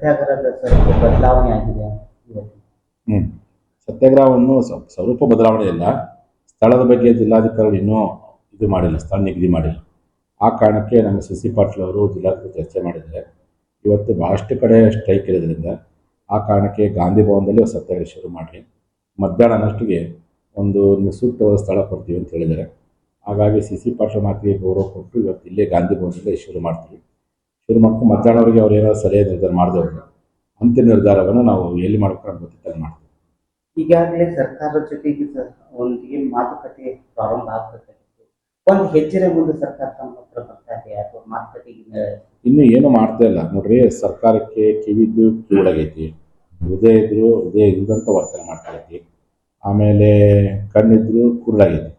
ಸತ್ಯಾಗ್ರಹದ ಸ್ವಲ್ಪ ಬದಲಾವಣೆ ಇವತ್ತು. ಸತ್ಯಾಗ್ರಹವನ್ನು ಸ್ವರೂಪ ಬದಲಾವಣೆ ಇಲ್ಲ. ಸ್ಥಳದ ಬಗ್ಗೆ ಜಿಲ್ಲಾಧಿಕಾರಿಗಳು ಇನ್ನೂ ಇದು ಮಾಡಿಲ್ಲ, ಸ್ಥಳ ನಿಗದಿ ಮಾಡಿಲ್ಲ. ಆ ಕಾರಣಕ್ಕೆ ನಮ್ಮ ಸಿ ಪಾಟೀಲ್ ಅವರು ಜಿಲ್ಲಾಧಿಕಾರಿ ಚರ್ಚೆ ಮಾಡಿದ್ದಾರೆ ಇವತ್ತು ಭಾಳಷ್ಟು ಕಡೆ ಸ್ಟ್ರೈಕ್ ಇರೋದ್ರಿಂದ ಆ ಕಾರಣಕ್ಕೆ ಗಾಂಧಿ ಭವನದಲ್ಲಿ ಸತ್ಯಾಗ್ರಹ ಶುರು ಮಾಡಿ ಮಧ್ಯಾಹ್ನ ಅನ್ನಷ್ಟಿಗೆ ಒಂದು ಸೂಕ್ತವಾದ ಸ್ಥಳ ಕೊಡ್ತೀವಿ ಅಂತ ಹೇಳಿದ್ದಾರೆ. ಹಾಗಾಗಿ ಸಿ ಸಿ ಪಾಟೀಲ್ ಮಾತಿಗೆ ಗೌರವ ಕೊಟ್ಟು ಇವತ್ತು ಇಲ್ಲೇ ಗಾಂಧಿ ಭವನದಲ್ಲೇ ಶುರು ಮಾಡ್ತೀವಿ. ಶುರು ಮಾಡ್ಕೊಂಡು ಮಧ್ಯಾಹ್ನವರೆಗೆ ಅವ್ರು ಏನಾದ್ರು ಸರಿಯಾದ ನಿರ್ಧಾರ ಮಾಡಿದವ್ರು ಅಂತ ನಿರ್ಧಾರವನ್ನು ನಾವು ಎಲ್ಲಿ ಮಾಡ್ಕೊಂಡು ಅಂತ ಗೊತ್ತಿಲ್ಲ ಮಾಡ್ತೀವಿ. ಈಗಾಗಲೇ ಸರ್ಕಾರದ ಜೊತೆಗೆ ಒಂದಿಗೆ ಮಾತುಕತೆ ಪ್ರಾರಂಭ ಆಗಬೇಕಾಗಿತ್ತು ಒಂದು ಹೆಜ್ಜೆ ಮುಂದೆ ಸರ್ಕಾರ ತಮ್ಮ ಹತ್ರ ಬರ್ತಾ ಇದೆ ಅಥವಾ ಮಾತುಕತೆಗೆ ಇನ್ನು ಏನು ಮಾಡ್ತಾ ಇಲ್ಲ. ನೋಡ್ರಿ ಸರ್ಕಾರಕ್ಕೆ ಕಿವಿದ್ದು ಕಿವಿಡಾಗೈತಿ ಹೃದಯ ಇದ್ರು ಹೃದಯ ಇಲ್ಲದಂತ ವರ್ತನೆ ಮಾಡ್ತಾ ಐತಿ ಆಮೇಲೆ ಕಣ್ಣಿದ್ರು ಕುರುಡಾಗೈತಿ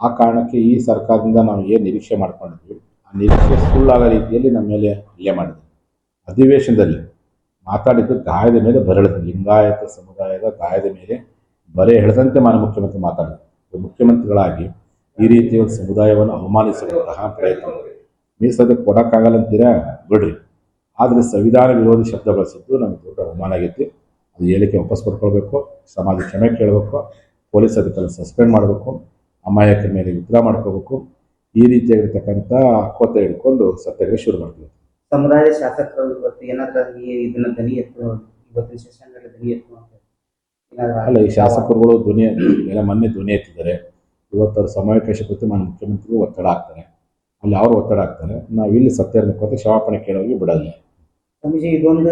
ಆ ಕಾರಣಕ್ಕೆ ಈ ಸರ್ಕಾರದಿಂದ ನಾವು ಏನು ನಿರೀಕ್ಷೆ ಮಾಡ್ಕೊಂಡಿದ್ವಿ? ನಿರೀಕ್ಷೆ ಸುಳ್ಳಾಗೋ ರೀತಿಯಲ್ಲಿ ನಮ್ಮ ಮೇಲೆ ಹಲ್ಲೆ ಮಾಡಿದೆ ಅಧಿವೇಶನದಲ್ಲಿ ಮಾತಾಡಿದ್ದು ಗಾಯದ ಮೇಲೆ ಬರಳಿದೆ ಲಿಂಗಾಯತ ಸಮುದಾಯದ ಗಾಯದ ಮೇಲೆ ಬರೆ ಹೇಳದಂತೆ ಮಾನ್ಯ ಮುಖ್ಯಮಂತ್ರಿ ಮಾತಾಡಿದ್ರು. ಮುಖ್ಯಮಂತ್ರಿಗಳಾಗಿ ಈ ರೀತಿಯ ಒಂದು ಸಮುದಾಯವನ್ನು ಅವಮಾನಿಸುವಂತಹ ಪ್ರಯತ್ನ ಮೀಸಲು ಕೊಡೋಕ್ಕಾಗಲ್ಲ ಅಂತೀರಾ? ಬಿಡ್ರಿ. ಆದರೆ ಸಂವಿಧಾನ ವಿರೋಧಿ ಶಬ್ದ ಬಳಸಿದ್ದು ನಮಗೆ ದೊಡ್ಡ ಅವಮಾನ ಆಗೈತಿ. ಅದು ಹೇಳಿಕೆ ವಾಪಸ್ ಪಡ್ಕೊಳ್ಬೇಕು. ಸಮಾಜ ಕ್ಷಮೆ ಕೇಳಬೇಕು. ಪೊಲೀಸ್ ಅಧಿಕಾರಿ ಸಸ್ಪೆಂಡ್ ಮಾಡಬೇಕು. ಅಮಾಯಕರ ಮೇಲೆ ವಿಗ್ರಹ ಮಾಡ್ಕೋಬೇಕು. ಈ ರೀತಿಯಾಗಿರ್ತಕ್ಕಂಥ ಕೊತ್ತ ಹಿಡ್ಕೊಂಡು ಸತ್ಯಾಗ್ರಹ ಶುರು ಮಾಡ್ತೀವಿ. ಸಮುದಾಯ ಶಾಸಕರು ಇವತ್ತು ಏನಾದ್ರೂ ಇದನ್ನ ದನಿ ಎತ್ತು ಇವತ್ತಿನ ಸೆಷನ್ ದನಿ ಎತ್ತು ಅಲ್ಲ ಈ ಶಾಸಕರುಗಳು ಧ್ವನಿ ಎಲ್ಲ ಮೊನ್ನೆ ಧ್ವನಿ ಎತ್ತಿದ್ದಾರೆ. ಇವತ್ತು ಅವ್ರ ಸಮಾವೇಶ ಕುರಿತು ಮಾನ್ಯ ಮುಖ್ಯಮಂತ್ರಿಗಳು ಒತ್ತಡ ಆಗ್ತಾರೆ ಅಲ್ಲಿ ಅವರು ಒತ್ತಡ ಆಗ್ತಾರೆ ನಾವು ಇಲ್ಲಿ ಸತ್ಯ ಕೋತ ಕ್ಷಮಾಪಣೆ ಕೇಳೋರಿಗೆ ಬಿಡಲ್ಲ. ಸ್ವಾಮೀಜಿ ಇದೊಂದು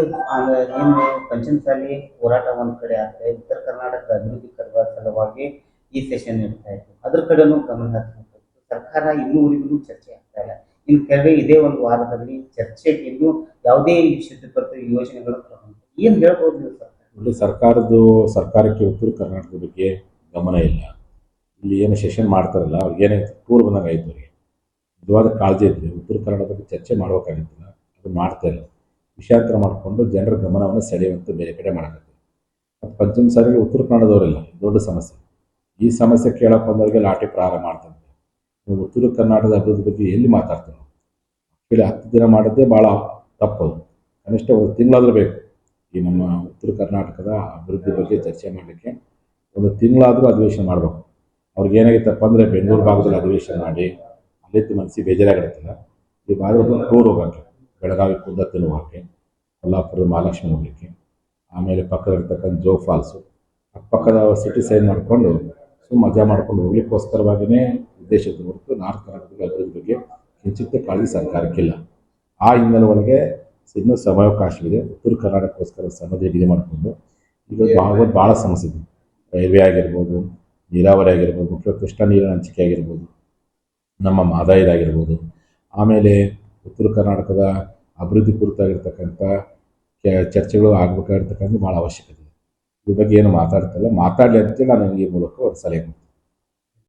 ಏನು ಪಂಚಮಸಾಲಿ ಹೋರಾಟ ಒಂದ್ ಕಡೆ ಆದರೆ ಉತ್ತರ ಕರ್ನಾಟಕ ಅಭಿವೃದ್ಧಿ ಕರುವ ಸಲುವಾಗಿ ಈ ಸೆಷನ್ ಇರ್ತಾ ಇತ್ತು. ಅದ್ರ ಕಡೆನೂ ಗಮನ ಹರಿಸಬೇಕು. ಸರ್ಕಾರ ಇನ್ನೂವರೆಗೂ ಚರ್ಚೆ ಆಗ್ತಾ ಇಲ್ಲ. ಇನ್ನು ಕೆಲವೇ ಇದೇ ಒಂದು ವಾರದಲ್ಲಿ ಚರ್ಚೆಗೆ ಇನ್ನೂ ಯಾವುದೇ ಬಗ್ಗೆ ಯೋಜನೆಗಳು ಏನು ಹೇಳ್ಬೋದು ನೀವು ಸರ್ಕಾರ? ಇಲ್ಲಿ ಸರ್ಕಾರದ್ದು, ಸರ್ಕಾರಕ್ಕೆ ಉತ್ತರ ಕರ್ನಾಟಕದ ಬಗ್ಗೆ ಗಮನ ಇಲ್ಲ. ಇಲ್ಲಿ ಏನು ಸೆಷನ್ ಮಾಡ್ತಾರಲ್ಲ, ಅವ್ರಿಗೆ ಏನಾಯ್ತು ಟೂರ್ ಬಂದಾಗ ಆಯ್ತು ಅವರಿಗೆ. ನಿಜವಾದ ಕಾಳಜಿ ಇದ್ದರೆ ಉತ್ತರ ಕನ್ನಡ ಬಗ್ಗೆ ಚರ್ಚೆ ಮಾಡಬೇಕಾಗಿತ್ತಲ್ಲ, ಅದು ಮಾಡ್ತಾ ಇಲ್ಲ. ವಿಷಯಾಂತರ ಮಾಡಿಕೊಂಡು ಜನರ ಗಮನವನ್ನು ಸೆಳೆಯುವಂತೆ ಬೇರೆ ಕಡೆ ಮಾಡಬೇಕು ಮತ್ತು ಪಂಚಮ ಸಾರಿಗೆ ಉತ್ತರ ಕನ್ನಡದವರಿಲ್ಲ ದೊಡ್ಡ ಸಮಸ್ಯೆ. ಈ ಸಮಸ್ಯೆ ಕೇಳಕ್ಕೆ ಬಂದವರಿಗೆ ಲಾಠಿ ಪ್ರಾರಂಭ ಮಾಡ್ತಾರೆ. ಉತ್ತರ ಕರ್ನಾಟಕದ ಅಭಿವೃದ್ಧಿ ಬಗ್ಗೆ ಎಲ್ಲಿ ಮಾತಾಡ್ತಾರೆ ಕೇಳಿ ಹತ್ತು ದಿನ ಮಾಡೋದೇ ಭಾಳ ತಪ್ಪದು. ಕನಿಷ್ಠ ಒಂದು ತಿಂಗಳಾದರೂ ಬೇಕು ಈ ನಮ್ಮ ಉತ್ತರ ಕರ್ನಾಟಕದ ಅಭಿವೃದ್ಧಿ ಬಗ್ಗೆ ಚರ್ಚೆ ಮಾಡಲಿಕ್ಕೆ. ಒಂದು ತಿಂಗಳಾದರೂ ಅಧಿವೇಶನ ಮಾಡಬೇಕು. ಅವ್ರಿಗೆ ಏನಾಗಿತ್ತಪ್ಪ ಅಂದರೆ ಬೆಂಗಳೂರು ಭಾಗದಲ್ಲಿ ಅಧಿವೇಶನ ಮಾಡಿ ಅಲ್ಲಿದ್ದು ಮನಸ್ಸಿಗೆ ಬೇಜಾರಾಗಿರುತ್ತಲ್ಲ ಈ ಭಾಗದ ಟೂರ್ ಹೋಗೋಕ್ಕೆ, ಬೆಳಗಾವಿ ಕುಂದತ್ತಿನ ಹೋಗೋಕ್ಕೆ, ಕೊಲ್ಲಾಪುರದ ಮಹಾಲಕ್ಷ್ಮಿ ಹೋಗಲಿಕ್ಕೆ, ಆಮೇಲೆ ಪಕ್ಕದಲ್ಲಿರ್ತಕ್ಕಂಥ ಜೋ ಫಾಲ್ಸು. ಅಕ್ಕಪಕ್ಕದ ಸಿಟಿ ಸೈಡ್ ಮಾಡಿಕೊಂಡು ಸುಮ್ಮ ಮಜಾ ಮಾಡ್ಕೊಂಡು ಹೋಗ್ಲಿಕ್ಕೋಸ್ಕರವಾಗಿಯೇ ಉದ್ದೇಶ ಇತ್ತು ಹೊರತು ನಾರ್ತ್ ಕರ್ನಾಟಕದ ಅಭಿವೃದ್ಧಿ ಬಗ್ಗೆ ಕಿಂಚಿತ್ತ ಕಾಳಜಿ ಸರ್ಕಾರಕ್ಕಿಲ್ಲ ಆ ಹಿನ್ನೆಲೆ ಒಳಗೆ ಇನ್ನೂ ಸಮಯಾವಕಾಶವಿದೆ ಉತ್ತರ ಕರ್ನಾಟಕಕ್ಕೋಸ್ಕರ ಸನ್ನದ್ಧ ಇದೆ ಮಾಡಿಕೊಂಡು ಈಗ ಭಾಳ ಭಾಳ ಸಮಸ್ಯೆ ಇದೆ. ರೈಲ್ವೆ ಆಗಿರ್ಬೋದು ನೀರಾವರಿ ಆಗಿರ್ಬೋದು ಮುಖ್ಯ ಕೃಷ್ಣ ನೀರಿನ ಹಂಚಿಕೆ ಆಗಿರ್ಬೋದು ನಮ್ಮ ಮಾದಾಯದಾಗಿರ್ಬೋದು ಆಮೇಲೆ ಉತ್ತರ ಕರ್ನಾಟಕದ ಅಭಿವೃದ್ಧಿ ಕುರಿತಾಗಿರ್ತಕ್ಕಂಥ ಕೆ- ಚರ್ಚೆಗಳು ಆಗಬೇಕಾಗಿರ್ತಕ್ಕಂಥ ಭಾಳ ಅವಶ್ಯಕತೆ ಇದೆ. ಇದ್ರ ಬಗ್ಗೆ ಏನು ಮಾತಾಡ್ತಿಲ್ಲ. ಮಾತಾಡಲಿ ಅಂತೇಳಿ ನಾನು ಈ ಮೂಲಕ ಒಂದು ಸಲಹೆ ಕೊಡ್ತೀನಿ.